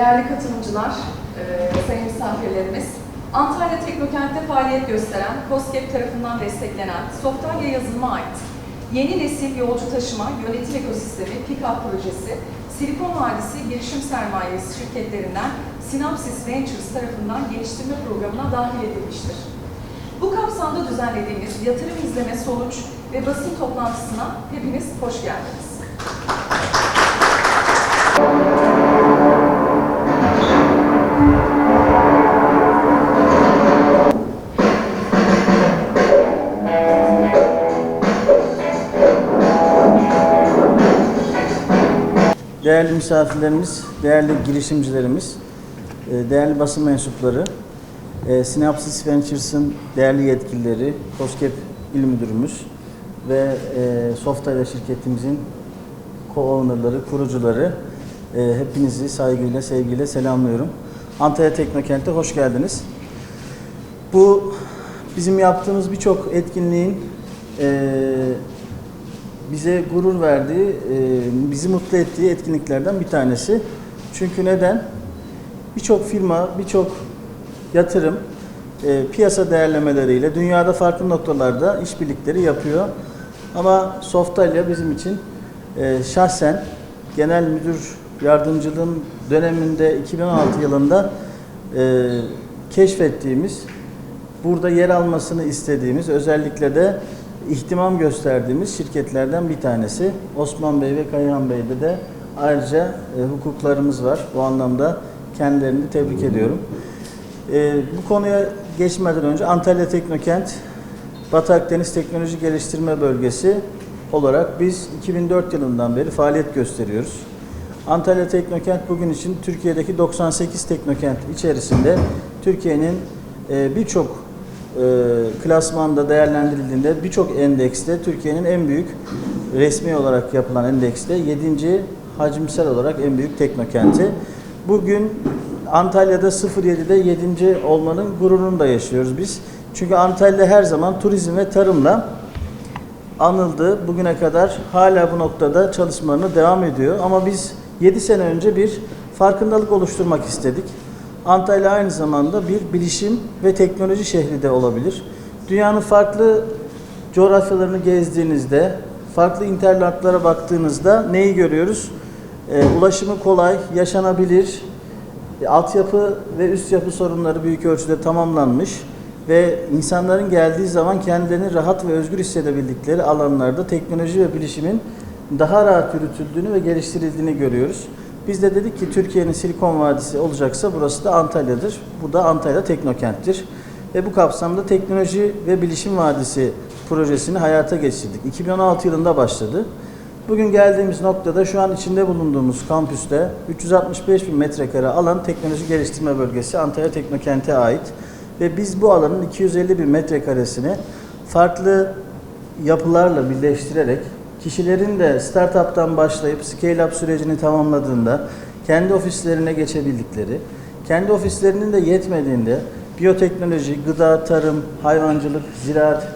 Değerli katılımcılar, e, sayın misafirlerimiz, Antalya Teknokent'te faaliyet gösteren, COSGAP tarafından desteklenen Softalya yazılıma ait yeni nesil yolcu taşıma yönetim ekosistemi PICAP projesi, Silikon Vadisi girişim sermayesi şirketlerinden Synapsis Ventures tarafından geliştirme programına dahil edilmiştir. Bu kapsamda düzenlediğimiz yatırım izleme sonuç ve basın toplantısına hepiniz hoş geldiniz. Değerli misafirlerimiz, değerli girişimcilerimiz, e, değerli basın mensupları, e, Synapsis Ventures'ın değerli yetkilileri, COSGAP İl Müdürümüz ve e, Softayla şirketimizin co-ownerları, kurucuları hepinizi saygıyla, sevgiyle selamlıyorum. Antalya Teknokent'e hoş geldiniz. Bu bizim yaptığımız birçok etkinliğin bize gurur verdiği, e, bizi mutlu ettiği etkinliklerden bir tanesi. Çünkü neden? Birçok firma, birçok yatırım e, piyasa değerlemeleriyle dünyada farklı noktalarda işbirlikleri yapıyor. Ama Softalya bizim için e, şahsen genel müdür yardımcılığım döneminde 2016 yılında e, keşfettiğimiz burada yer almasını istediğimiz özellikle de ihtimam gösterdiğimiz şirketlerden bir tanesi. Osman Bey ve Kayhan Bey'de de ayrıca e, hukuklarımız var. Bu anlamda kendilerini tebrik ediyorum. E, bu konuya geçmeden önce Antalya Teknokent Batı Akdeniz Teknoloji Geliştirme Bölgesi olarak biz 2004 yılından beri faaliyet gösteriyoruz. Antalya Teknokent bugün için Türkiye'deki 98 teknokent içerisinde Türkiye'nin e, birçok e, klasmanda değerlendirildiğinde birçok endekste Türkiye'nin en büyük resmi olarak yapılan endekste 7. hacimsel olarak en büyük teknokenti. Bugün Antalya'da 07'de 7. olmanın gururunu da yaşıyoruz biz. Çünkü Antalya her zaman turizm ve tarımla anıldı. Bugüne kadar hala bu noktada çalışmalarına devam ediyor. Ama biz 7 sene önce bir farkındalık oluşturmak istedik. Antalya aynı zamanda bir bilişim ve teknoloji şehri de olabilir. Dünyanın farklı coğrafyalarını gezdiğinizde, farklı interlatlara baktığınızda neyi görüyoruz? Ee, ulaşımı kolay, yaşanabilir, e, altyapı ve üst yapı sorunları büyük ölçüde tamamlanmış ve insanların geldiği zaman kendilerini rahat ve özgür hissedebildikleri alanlarda teknoloji ve bilişimin daha rahat yürütüldüğünü ve geliştirildiğini görüyoruz. Biz de dedik ki Türkiye'nin Silikon Vadisi olacaksa burası da Antalya'dır. Bu da Antalya Teknokent'tir. Ve bu kapsamda Teknoloji ve Bilişim Vadisi projesini hayata geçirdik. 2016 yılında başladı. Bugün geldiğimiz noktada şu an içinde bulunduğumuz kampüste 365 bin metrekare alan teknoloji geliştirme bölgesi Antalya Teknokent'e ait. Ve biz bu alanın 250 bin metrekaresini farklı yapılarla birleştirerek kişilerin de startup'tan başlayıp scale-up sürecini tamamladığında kendi ofislerine geçebildikleri, kendi ofislerinin de yetmediğinde biyoteknoloji, gıda, tarım, hayvancılık, ziraat,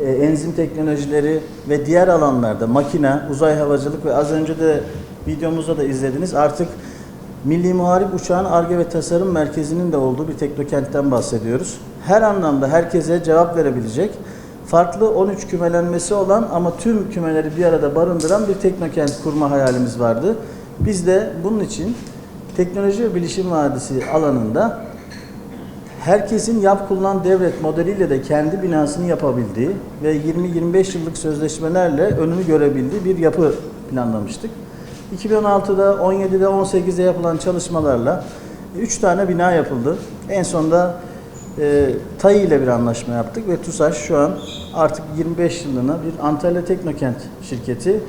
e, enzim teknolojileri ve diğer alanlarda makine, uzay havacılık ve az önce de videomuzda da izlediniz artık Milli Muharip Uçağın Arge ve Tasarım Merkezi'nin de olduğu bir teknokentten bahsediyoruz. Her anlamda herkese cevap verebilecek, farklı 13 kümelenmesi olan ama tüm kümeleri bir arada barındıran bir teknokent kurma hayalimiz vardı. Biz de bunun için teknoloji ve bilişim vadisi alanında herkesin yap kullan devret modeliyle de kendi binasını yapabildiği ve 20-25 yıllık sözleşmelerle önünü görebildiği bir yapı planlamıştık. 2016'da, 17'de, 18'de yapılan çalışmalarla 3 tane bina yapıldı. En sonunda e, TAI ile bir anlaşma yaptık ve TUSAŞ şu an artık 25 yılına bir Antalya Teknokent şirketi.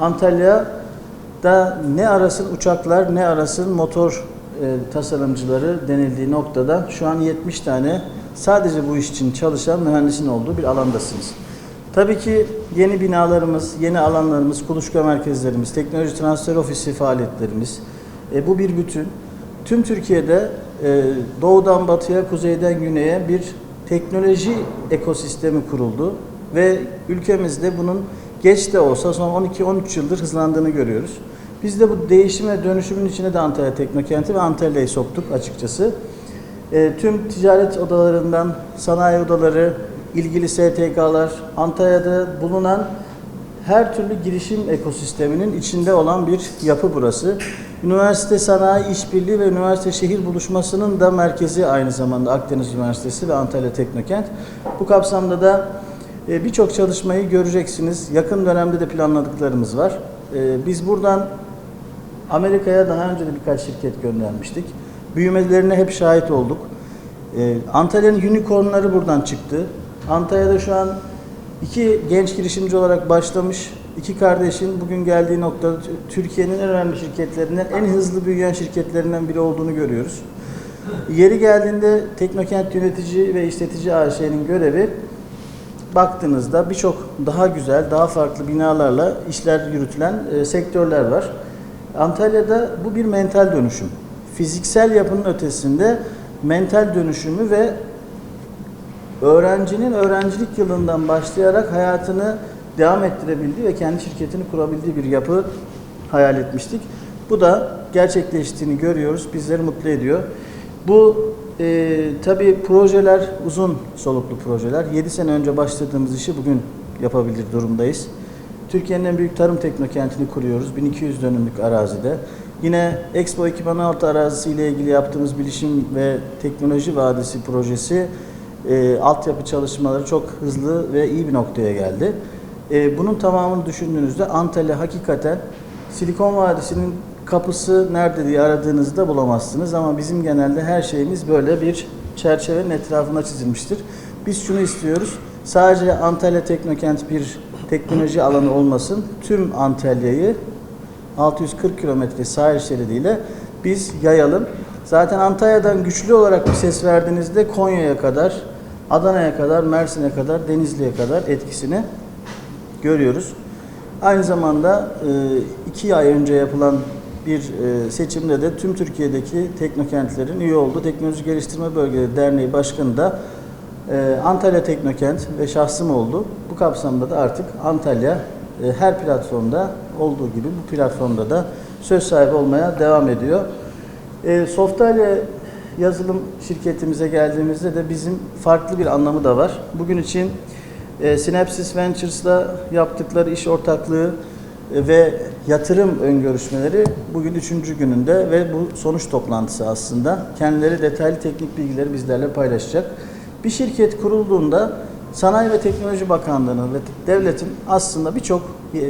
Antalya'da ne arasın uçaklar ne arasın motor e, tasarımcıları denildiği noktada şu an 70 tane sadece bu iş için çalışan mühendisin olduğu bir alandasınız. Tabii ki yeni binalarımız, yeni alanlarımız, kuluçka merkezlerimiz, teknoloji transfer ofisi faaliyetlerimiz e, bu bir bütün. Tüm Türkiye'de doğudan batıya, kuzeyden güneye bir teknoloji ekosistemi kuruldu ve ülkemizde bunun geç de olsa son 12-13 yıldır hızlandığını görüyoruz. Biz de bu değişim ve dönüşümün içine de Antalya Teknokenti ve Antalya'yı soktuk açıkçası. E, tüm ticaret odalarından sanayi odaları, ilgili STK'lar, Antalya'da bulunan her türlü girişim ekosisteminin içinde olan bir yapı burası. Üniversite Sanayi İşbirliği ve Üniversite Şehir Buluşması'nın da merkezi aynı zamanda Akdeniz Üniversitesi ve Antalya Teknokent. Bu kapsamda da e, birçok çalışmayı göreceksiniz. Yakın dönemde de planladıklarımız var. E, Biz buradan Amerika'ya daha önce de birkaç şirket göndermiştik. Büyümelerine hep şahit olduk. Ee, Antalya'nın unicornları buradan çıktı. Antalya'da şu an iki genç girişimci olarak başlamış iki kardeşin bugün geldiği noktada T- Türkiye'nin en önemli şirketlerinden, en hızlı büyüyen şirketlerinden biri olduğunu görüyoruz. Yeri geldiğinde Teknokent Yönetici ve İşletici AŞ'nin görevi baktığınızda birçok daha güzel, daha farklı binalarla işler yürütülen e, sektörler var. Antalya'da bu bir mental dönüşüm. Fiziksel yapının ötesinde mental dönüşümü ve öğrencinin öğrencilik yılından başlayarak hayatını devam ettirebildiği ve kendi şirketini kurabildiği bir yapı hayal etmiştik. Bu da gerçekleştiğini görüyoruz. Bizleri mutlu ediyor. Bu e, tabii projeler uzun soluklu projeler. 7 sene önce başladığımız işi bugün yapabilir durumdayız. Türkiye'nin en büyük tarım teknokentini kuruyoruz. 1200 dönümlük arazide. Yine Expo 2016 arazisi ile ilgili yaptığımız bilişim ve teknoloji vadisi projesi e, altyapı çalışmaları çok hızlı ve iyi bir noktaya geldi. E, bunun tamamını düşündüğünüzde Antalya hakikaten Silikon Vadisi'nin kapısı nerede diye aradığınızda bulamazsınız ama bizim genelde her şeyimiz böyle bir çerçevenin etrafına çizilmiştir. Biz şunu istiyoruz. Sadece Antalya Teknokent bir teknoloji alanı olmasın. Tüm Antalya'yı 640 kilometre sahil şeridiyle biz yayalım. Zaten Antalya'dan güçlü olarak bir ses verdiğinizde Konya'ya kadar, Adana'ya kadar, Mersin'e kadar, Denizli'ye kadar etkisini görüyoruz. Aynı zamanda e, iki ay önce yapılan bir e, seçimde de tüm Türkiye'deki teknokentlerin üye olduğu Teknoloji Geliştirme Bölgeleri Derneği Başkanı da e, Antalya Teknokent ve şahsım oldu. Bu kapsamda da artık Antalya her platformda olduğu gibi bu platformda da söz sahibi olmaya devam ediyor. Softalya yazılım şirketimize geldiğimizde de bizim farklı bir anlamı da var. Bugün için e, Synapsis Ventures'la yaptıkları iş ortaklığı e, ve yatırım öngörüşmeleri bugün üçüncü gününde ve bu sonuç toplantısı aslında. Kendileri detaylı teknik bilgileri bizlerle paylaşacak. Bir şirket kurulduğunda Sanayi ve Teknoloji Bakanlığı'nın ve devletin aslında birçok e,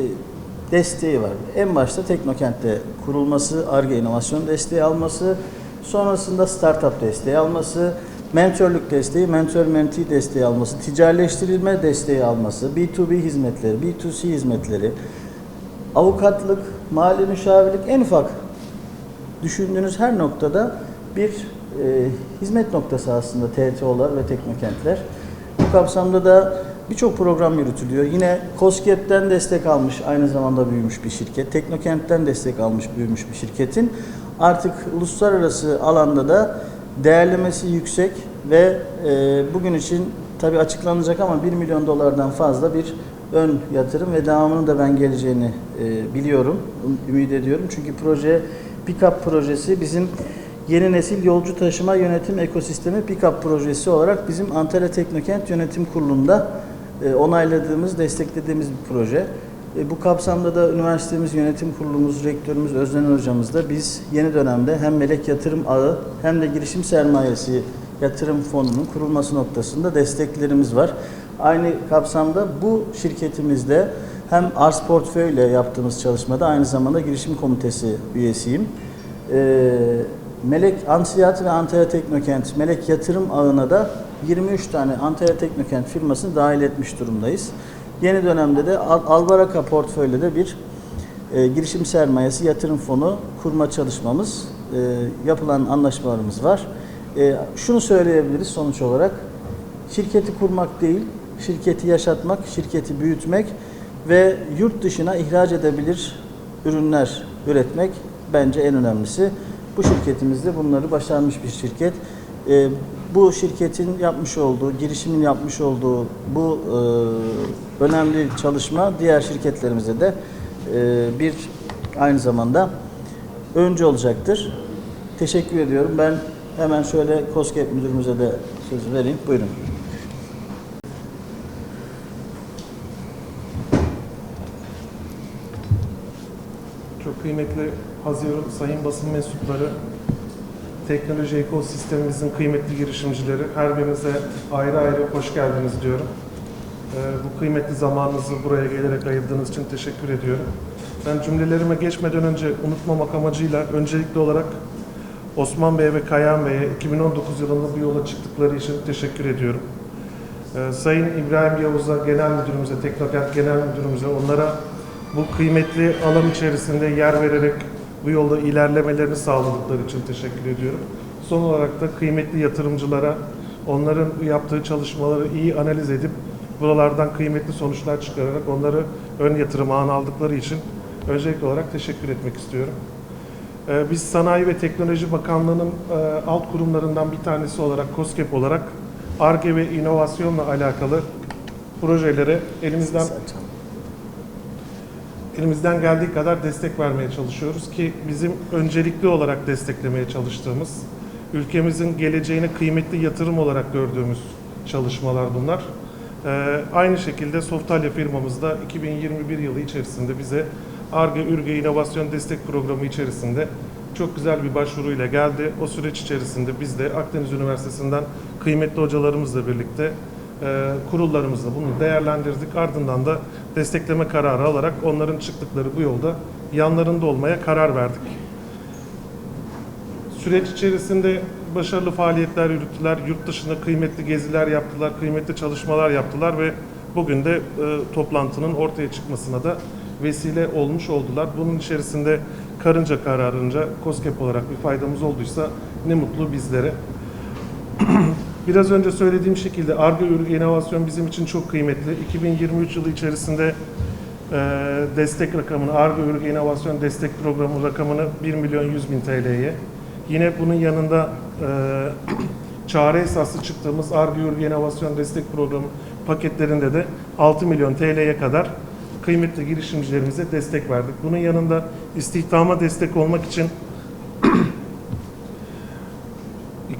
desteği var. En başta Teknokent'te kurulması, ARGE inovasyon desteği alması, sonrasında startup desteği alması, mentörlük desteği, mentor mentee desteği alması, ticaretleştirilme desteği alması, B2B hizmetleri, B2C hizmetleri, avukatlık, mali müşavirlik en ufak düşündüğünüz her noktada bir e, hizmet noktası aslında TTO'lar ve teknokentler. Bu kapsamda da birçok program yürütülüyor. Yine COSGAP'ten destek almış, aynı zamanda büyümüş bir şirket. Teknokent'ten destek almış, büyümüş bir şirketin artık uluslararası alanda da değerlemesi yüksek ve e, bugün için tabii açıklanacak ama 1 milyon dolardan fazla bir ön yatırım ve devamının da ben geleceğini e, biliyorum, ümit ediyorum. Çünkü proje Pickup projesi bizim yeni nesil yolcu taşıma yönetim ekosistemi Pickup projesi olarak bizim Antalya Teknokent Yönetim Kurulu'nda e, onayladığımız, desteklediğimiz bir proje. E, bu kapsamda da üniversitemiz, yönetim kurulumuz, rektörümüz Özden Hocamız da biz yeni dönemde hem melek yatırım ağı hem de girişim sermayesi yatırım fonunun kurulması noktasında desteklerimiz var. Aynı kapsamda bu şirketimizde hem arz portföyle yaptığımız çalışmada aynı zamanda girişim komitesi üyesiyim. Ee, Melek Ansiyat ve Antalya Teknokent Melek Yatırım Ağı'na da 23 tane Antalya Teknokent firmasını dahil etmiş durumdayız. Yeni dönemde de Al- Albaraka portföylede bir e, girişim sermayesi yatırım fonu kurma çalışmamız, e, yapılan anlaşmalarımız var. E, şunu söyleyebiliriz sonuç olarak, şirketi kurmak değil, şirketi yaşatmak, şirketi büyütmek ve yurt dışına ihraç edebilir ürünler üretmek bence en önemlisi. Bu şirketimiz de bunları başarmış bir şirket. E, bu şirketin yapmış olduğu, girişimin yapmış olduğu bu e, önemli çalışma diğer şirketlerimize de e, bir aynı zamanda öncü olacaktır. Teşekkür ediyorum. Ben hemen şöyle COSGAP müdürümüze de sözü vereyim. Buyurun. Çok kıymetli Haziran Sayın basın mensupları, teknoloji ekosistemimizin kıymetli girişimcileri, her birinize ayrı ayrı hoş geldiniz diyorum. Ee, bu kıymetli zamanınızı buraya gelerek ayırdığınız için teşekkür ediyorum. Ben cümlelerime geçmeden önce unutmamak amacıyla öncelikli olarak Osman Bey ve Kayan Bey'e 2019 yılında bu yola çıktıkları için teşekkür ediyorum. Ee, Sayın İbrahim Yavuz'a, Genel Müdürümüze, Teknokent Genel Müdürümüze, onlara bu kıymetli alan içerisinde yer vererek bu yolda ilerlemelerini sağladıkları için teşekkür ediyorum. Son olarak da kıymetli yatırımcılara onların yaptığı çalışmaları iyi analiz edip buralardan kıymetli sonuçlar çıkararak onları ön yatırım ağına aldıkları için öncelikli olarak teşekkür etmek istiyorum. Ee, Biz Sanayi ve Teknoloji Bakanlığı'nın e, alt kurumlarından bir tanesi olarak COSGAP olarak ARGE ve inovasyonla alakalı projelere elimizden elimizden geldiği kadar destek vermeye çalışıyoruz ki bizim öncelikli olarak desteklemeye çalıştığımız, ülkemizin geleceğine kıymetli yatırım olarak gördüğümüz çalışmalar bunlar. Ee, aynı şekilde Softalya firmamız da 2021 yılı içerisinde bize ARGE Ürge İnovasyon Destek Programı içerisinde çok güzel bir başvuruyla geldi. O süreç içerisinde biz de Akdeniz Üniversitesi'nden kıymetli hocalarımızla birlikte e, kurullarımızla bunu değerlendirdik. Ardından da destekleme kararı alarak onların çıktıkları bu yolda yanlarında olmaya karar verdik. Süreç içerisinde başarılı faaliyetler yürüttüler. Yurt dışında kıymetli geziler yaptılar, kıymetli çalışmalar yaptılar ve bugün de e, toplantının ortaya çıkmasına da vesile olmuş oldular. Bunun içerisinde karınca kararınca COSGAP olarak bir faydamız olduysa ne mutlu bizlere. Biraz önce söylediğim şekilde ARGE inovasyon bizim için çok kıymetli. 2023 yılı içerisinde e, destek rakamını, ARGE ürün inovasyon destek programı rakamını 1 milyon 100 bin TL'ye. Yine bunun yanında e, çare esaslı çıktığımız ARGE ürün inovasyon destek programı paketlerinde de 6 milyon TL'ye kadar kıymetli girişimcilerimize destek verdik. Bunun yanında istihdama destek olmak için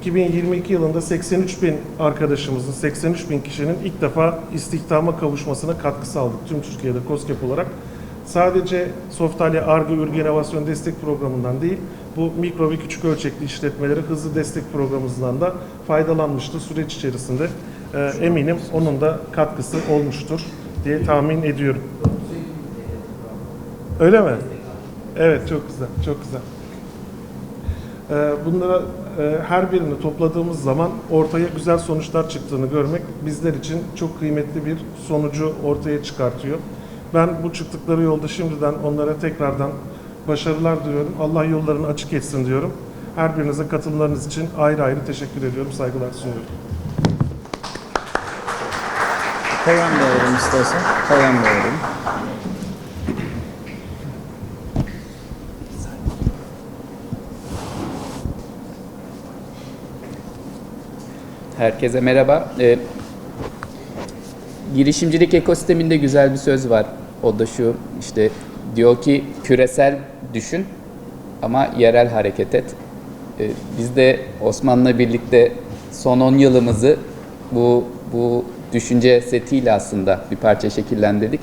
2022 yılında 83 bin arkadaşımızın, 83 bin kişinin ilk defa istihdama kavuşmasına katkı sağladık tüm Türkiye'de COSGAP olarak. Sadece Softalya Arge Ürge İnovasyon Destek Programı'ndan değil, bu mikro ve küçük ölçekli işletmelere hızlı destek programımızdan da faydalanmıştı süreç içerisinde. Ee, eminim onun da katkısı olmuştur diye tahmin ediyorum. Öyle mi? Evet, çok güzel, çok güzel. Ee, Bunlara e, her birini topladığımız zaman ortaya güzel sonuçlar çıktığını görmek bizler için çok kıymetli bir sonucu ortaya çıkartıyor. Ben bu çıktıkları yolda şimdiden onlara tekrardan başarılar diliyorum. Allah yollarını açık etsin diyorum. Her birinize katılımlarınız için ayrı ayrı teşekkür ediyorum, saygılar sunuyorum. Kayan da istersen. Kayan da Herkese merhaba. Ee, girişimcilik ekosisteminde güzel bir söz var. O da şu işte diyor ki küresel düşün ama yerel hareket et. Ee, biz de Osman'la birlikte son 10 yılımızı bu bu düşünce setiyle aslında bir parça şekillendirdik.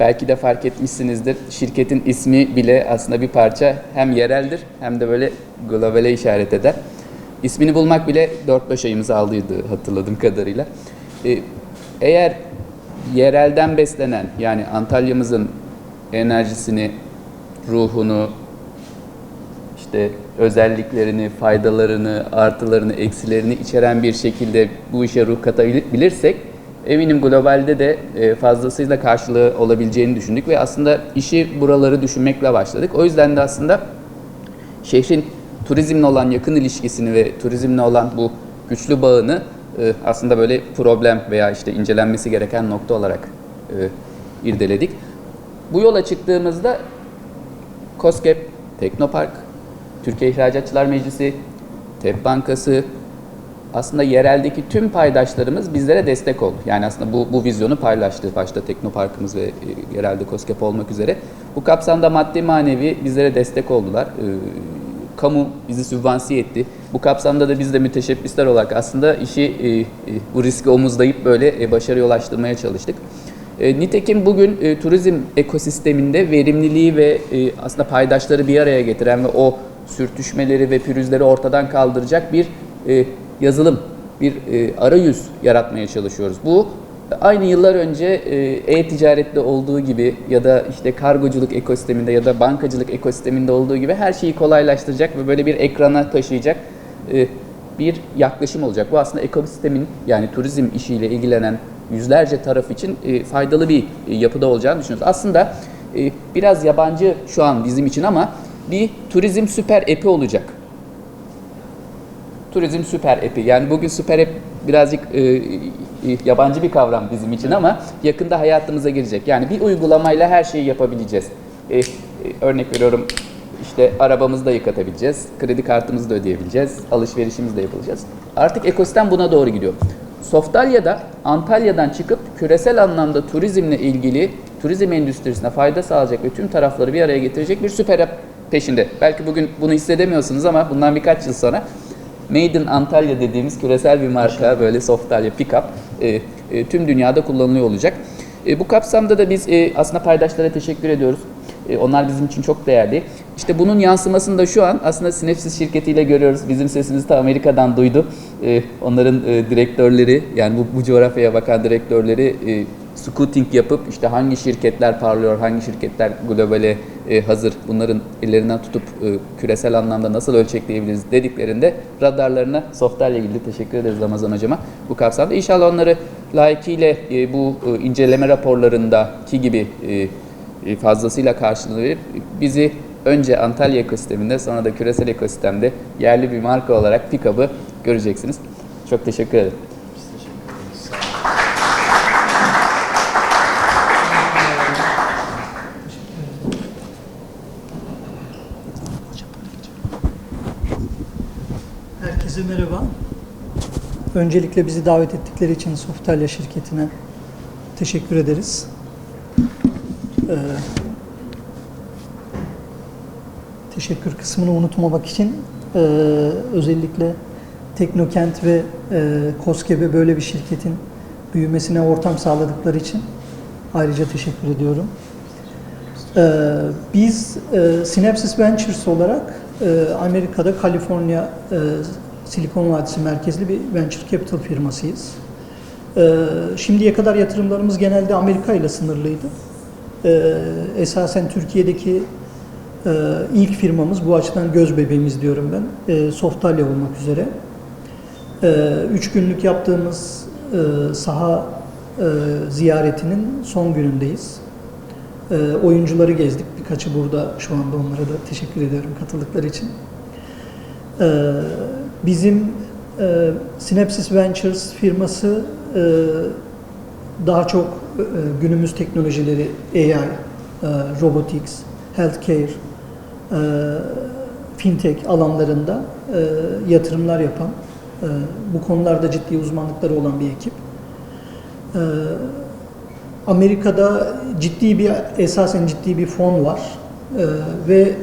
Belki de fark etmişsinizdir. Şirketin ismi bile aslında bir parça hem yereldir hem de böyle globale işaret eder. İsmini bulmak bile 4-5 ayımızı aldıydı hatırladığım kadarıyla. Ee, eğer yerelden beslenen yani Antalya'mızın enerjisini, ruhunu, işte özelliklerini, faydalarını, artılarını, eksilerini içeren bir şekilde bu işe ruh katabilirsek eminim globalde de e, fazlasıyla karşılığı olabileceğini düşündük ve aslında işi buraları düşünmekle başladık. O yüzden de aslında şehrin turizmle olan yakın ilişkisini ve turizmle olan bu güçlü bağını e, aslında böyle problem veya işte incelenmesi gereken nokta olarak e, irdeledik. Bu yola çıktığımızda COSGAP, Teknopark, Türkiye İhracatçılar Meclisi, TEP Bankası, aslında yereldeki tüm paydaşlarımız bizlere destek oldu. Yani aslında bu, bu vizyonu paylaştı. Başta Teknoparkımız ve e, yerelde COSGAP olmak üzere. Bu kapsamda maddi manevi bizlere destek oldular. Ee, kamu bizi sübvansiye etti. Bu kapsamda da biz de müteşebbisler olarak aslında işi e, e, bu riski omuzlayıp böyle e, başarıya ulaştırmaya çalıştık. E, nitekim bugün e, turizm ekosisteminde verimliliği ve e, aslında paydaşları bir araya getiren ve o sürtüşmeleri ve pürüzleri ortadan kaldıracak bir e, yazılım, bir e, arayüz yaratmaya çalışıyoruz. Bu aynı yıllar önce e, e-ticarette olduğu gibi ya da işte kargoculuk ekosisteminde ya da bankacılık ekosisteminde olduğu gibi her şeyi kolaylaştıracak ve böyle bir ekrana taşıyacak e, bir yaklaşım olacak. Bu aslında ekosistemin yani turizm işiyle ilgilenen yüzlerce taraf için e, faydalı bir e, yapıda olacağını düşünüyoruz. Aslında e, biraz yabancı şu an bizim için ama bir turizm süper app'i olacak. Turizm süper app'i. Yani bugün süper app birazcık e, e, yabancı bir kavram bizim için ama yakında hayatımıza girecek. Yani bir uygulamayla her şeyi yapabileceğiz. E, e, örnek veriyorum işte arabamızı da yıkatabileceğiz, kredi kartımızı da ödeyebileceğiz, alışverişimizi de yapılacağız. Artık ekosistem buna doğru gidiyor. Softalya'da Antalya'dan çıkıp küresel anlamda turizmle ilgili turizm endüstrisine fayda sağlayacak ve tüm tarafları bir araya getirecek bir süper peşinde. Belki bugün bunu hissedemiyorsunuz ama bundan birkaç yıl sonra Made in Antalya dediğimiz küresel bir marka böyle Softalia Pickup e, e, tüm dünyada kullanılıyor olacak. E, bu kapsamda da biz e, aslında paydaşlara teşekkür ediyoruz. E, onlar bizim için çok değerli. İşte bunun yansımasını da şu an aslında Synopsys şirketiyle görüyoruz. Bizim sesimizi de Amerika'dan duydu. E, onların e, direktörleri yani bu, bu coğrafyaya bakan direktörleri e, scouting yapıp işte hangi şirketler parlıyor, hangi şirketler globale e, hazır bunların ellerinden tutup e, küresel anlamda nasıl ölçekleyebiliriz dediklerinde radarlarına Softalia ilgili teşekkür ederiz Ramazan hocama bu kapsamda. İnşallah onları layıkıyla e, bu e, inceleme raporlarındaki gibi e, e, fazlasıyla karşılığını verip bizi önce Antalya ekosisteminde sonra da küresel ekosistemde yerli bir marka olarak Pikab'ı göreceksiniz. Çok teşekkür ederim. Herkese merhaba. Öncelikle bizi davet ettikleri için Softalya şirketine teşekkür ederiz. Ee, teşekkür kısmını unutmamak için e, özellikle Teknokent ve e, KOSGEB'e böyle bir şirketin büyümesine ortam sağladıkları için ayrıca teşekkür ediyorum. Ee, biz e, Synapsis Ventures olarak e, Amerika'da Kaliforniya e, Silikon Vadisi merkezli bir venture capital firmasıyız. E, şimdiye kadar yatırımlarımız genelde Amerika ile sınırlıydı. E, esasen Türkiye'deki e, ilk firmamız, bu açıdan göz bebeğimiz diyorum ben, e, Softalya olmak üzere. E, üç günlük yaptığımız e, saha e, ziyaretinin son günündeyiz. Oyuncuları gezdik. Birkaçı burada şu anda onlara da teşekkür ediyorum katıldıkları için. E, bizim e, Synapsis Ventures firması e, daha çok e, günümüz teknolojileri AI, e, robotics, healthcare, e, fintech alanlarında e, yatırımlar yapan, e, bu konularda ciddi uzmanlıkları olan bir ekip. E, Amerika'da ciddi bir, esasen ciddi bir fon var Ee, ve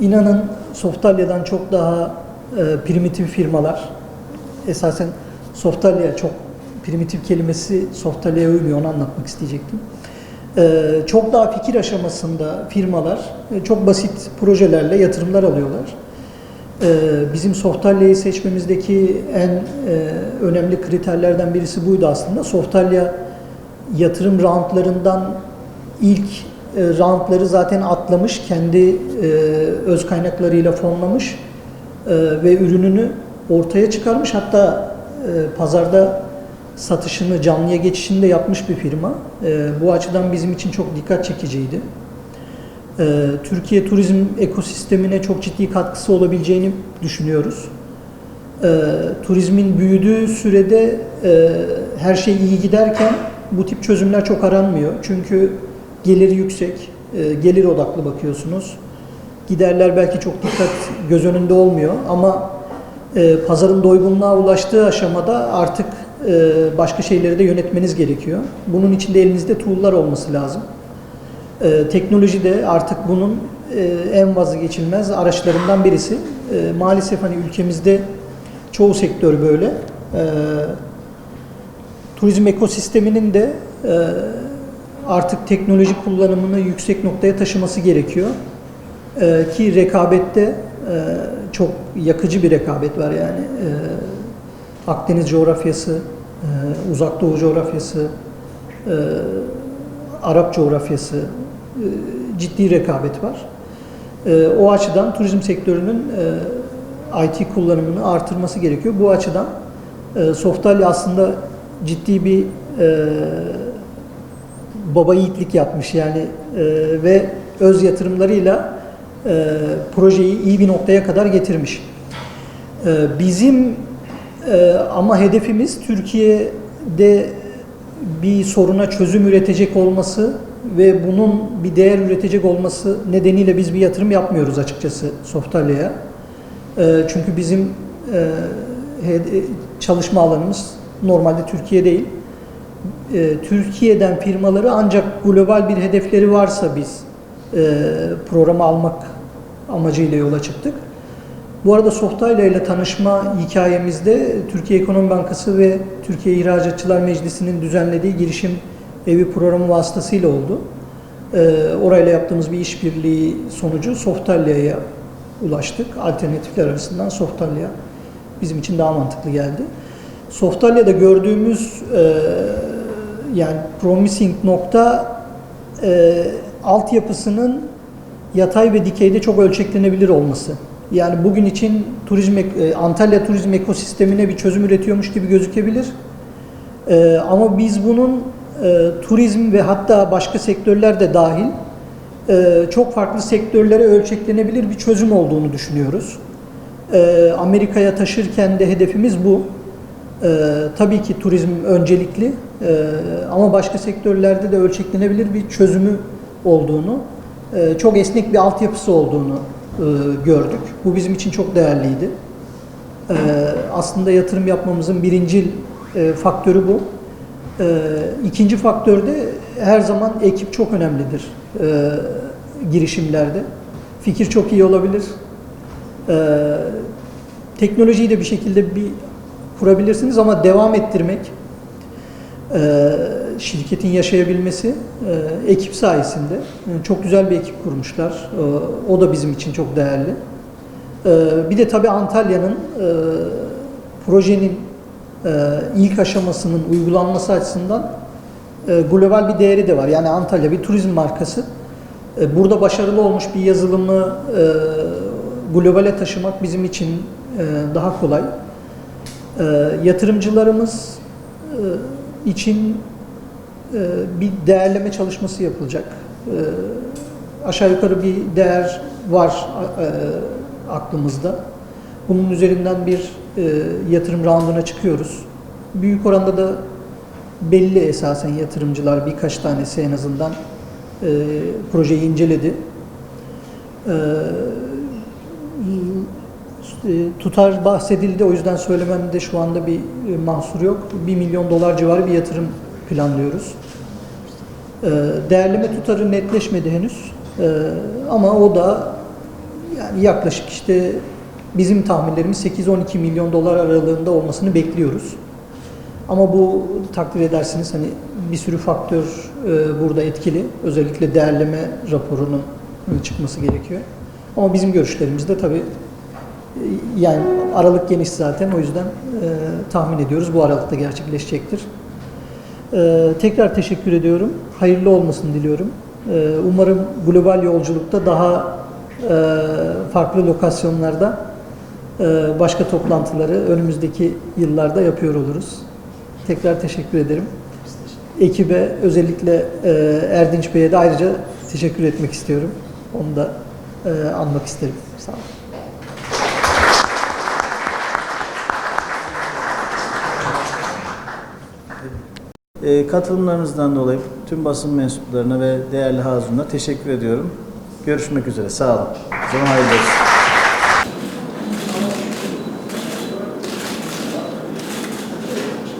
inanın Softalya'dan çok daha e, primitif firmalar, esasen Softalya çok primitif kelimesi Softalya'ya uymuyor, onu anlatmak isteyecektim. Ee, çok daha fikir aşamasında firmalar e, çok basit projelerle yatırımlar alıyorlar. Bizim Softalya'yı seçmemizdeki en e, önemli kriterlerden birisi buydu aslında. Softalya yatırım roundlarından ilk e, roundları zaten atlamış, kendi e, öz kaynaklarıyla fonlamış e, ve ürününü ortaya çıkarmış. Hatta e, pazarda satışını, canlıya geçişini de yapmış bir firma. E, bu açıdan bizim için çok dikkat çekiciydi. E, Türkiye turizm ekosistemine çok ciddi katkısı olabileceğini düşünüyoruz. E, turizmin büyüdüğü sürede e, her şey iyi giderken bu tip çözümler çok aranmıyor. Çünkü geliri yüksek, e, gelir odaklı bakıyorsunuz. Giderler belki çok dikkat göz önünde olmuyor ama e, pazarın doygunluğa ulaştığı aşamada artık e, başka şeyleri de yönetmeniz gerekiyor. Bunun için de elinizde tool'lar olması lazım. E, teknoloji de artık bunun e, en vazgeçilmez araçlarından birisi. E, maalesef hani ülkemizde çoğu sektör böyle. E, turizm ekosisteminin de e, artık teknoloji kullanımını yüksek noktaya taşıması gerekiyor. E, ki rekabette e, çok yakıcı bir rekabet var yani. E, Akdeniz coğrafyası, e, Uzak Doğu coğrafyası, e, Arap coğrafyası e, ciddi rekabet var. E, o açıdan turizm sektörünün e, IT kullanımını artırması gerekiyor. Bu açıdan e, Softalya aslında ciddi bir e, baba yiğitlik yapmış yani e, ve öz yatırımlarıyla e, projeyi iyi bir noktaya kadar getirmiş. E, bizim e, ama hedefimiz Türkiye'de bir soruna çözüm üretecek olması ve bunun bir değer üretecek olması nedeniyle biz bir yatırım yapmıyoruz açıkçası Softalya'ya. E, çünkü bizim e, he- çalışma alanımız normalde Türkiye değil. E, Türkiye'den firmaları ancak global bir hedefleri varsa biz e, programa almak amacıyla yola çıktık. Bu arada Softayla ile tanışma hikayemizde Türkiye Ekonomi Bankası ve Türkiye İhracatçılar Meclisi'nin düzenlediği girişim evi programı vasıtasıyla oldu. Ee, orayla yaptığımız bir işbirliği sonucu Softalya'ya ulaştık. Alternatifler arasından Softalya bizim için daha mantıklı geldi. Softalya'da gördüğümüz e, yani promising nokta e, altyapısının yatay ve dikeyde çok ölçeklenebilir olması. Yani bugün için turizm e, Antalya turizm ekosistemine bir çözüm üretiyormuş gibi gözükebilir. Ee, ama biz bunun e, turizm ve hatta başka sektörler de dahil e, çok farklı sektörlere ölçeklenebilir bir çözüm olduğunu düşünüyoruz. Amerika'ya taşırken de hedefimiz bu. Tabii ki turizm öncelikli e, ama başka sektörlerde de ölçeklenebilir bir çözümü olduğunu, e, çok esnek bir altyapısı olduğunu e, gördük. Bu bizim için çok değerliydi. Ee, aslında yatırım yapmamızın birincil e, faktörü bu. Ee, ikinci faktör de her zaman ekip çok önemlidir e, girişimlerde. Fikir çok iyi olabilir. Ee, teknolojiyi de bir şekilde bir kurabilirsiniz ama devam ettirmek, e, şirketin yaşayabilmesi e, ekip sayesinde. Yani çok güzel bir ekip kurmuşlar. E, o da bizim için çok değerli. Ee, Bir de tabii Antalya'nın e, projenin e, ilk aşamasının uygulanması açısından e, global bir değeri de var. Yani Antalya bir turizm markası. E, Burada başarılı olmuş bir yazılımı e, globale taşımak bizim için e, daha kolay. E, Yatırımcılarımız e, için e, bir değerleme çalışması yapılacak. E, Aşağı yukarı bir değer var e, aklımızda. Bunun üzerinden bir e, yatırım rounduna çıkıyoruz. Büyük oranda da belli esasen yatırımcılar birkaç tanesi en azından e, projeyi inceledi. E, e, tutar bahsedildi o yüzden söylememde şu anda bir e, mahsur yok. 1 milyon dolar civarı bir yatırım planlıyoruz. E, değerleme tutarı netleşmedi henüz. E, ama o da yani yaklaşık işte bizim tahminlerimiz 8-12 milyon dolar aralığında olmasını bekliyoruz. Ama bu takdir edersiniz hani bir sürü faktör e, burada etkili. Özellikle değerleme raporunun çıkması gerekiyor. Ama bizim görüşlerimizde tabii e, yani aralık geniş zaten o yüzden e, tahmin ediyoruz bu aralıkta gerçekleşecektir. E, tekrar teşekkür ediyorum. Hayırlı olmasını diliyorum. E, umarım global yolculukta daha e, farklı lokasyonlarda e, başka toplantıları önümüzdeki yıllarda yapıyor oluruz. Tekrar teşekkür ederim. Ekibe özellikle e, Erdinç Bey'e de ayrıca teşekkür etmek istiyorum. Onu da anmak isterim. Sağ olun. E, katılımlarınızdan dolayı tüm basın mensuplarına ve değerli Hazun'a teşekkür ediyorum. Görüşmek üzere. Sağ olun. Zaman hayırlı olsun.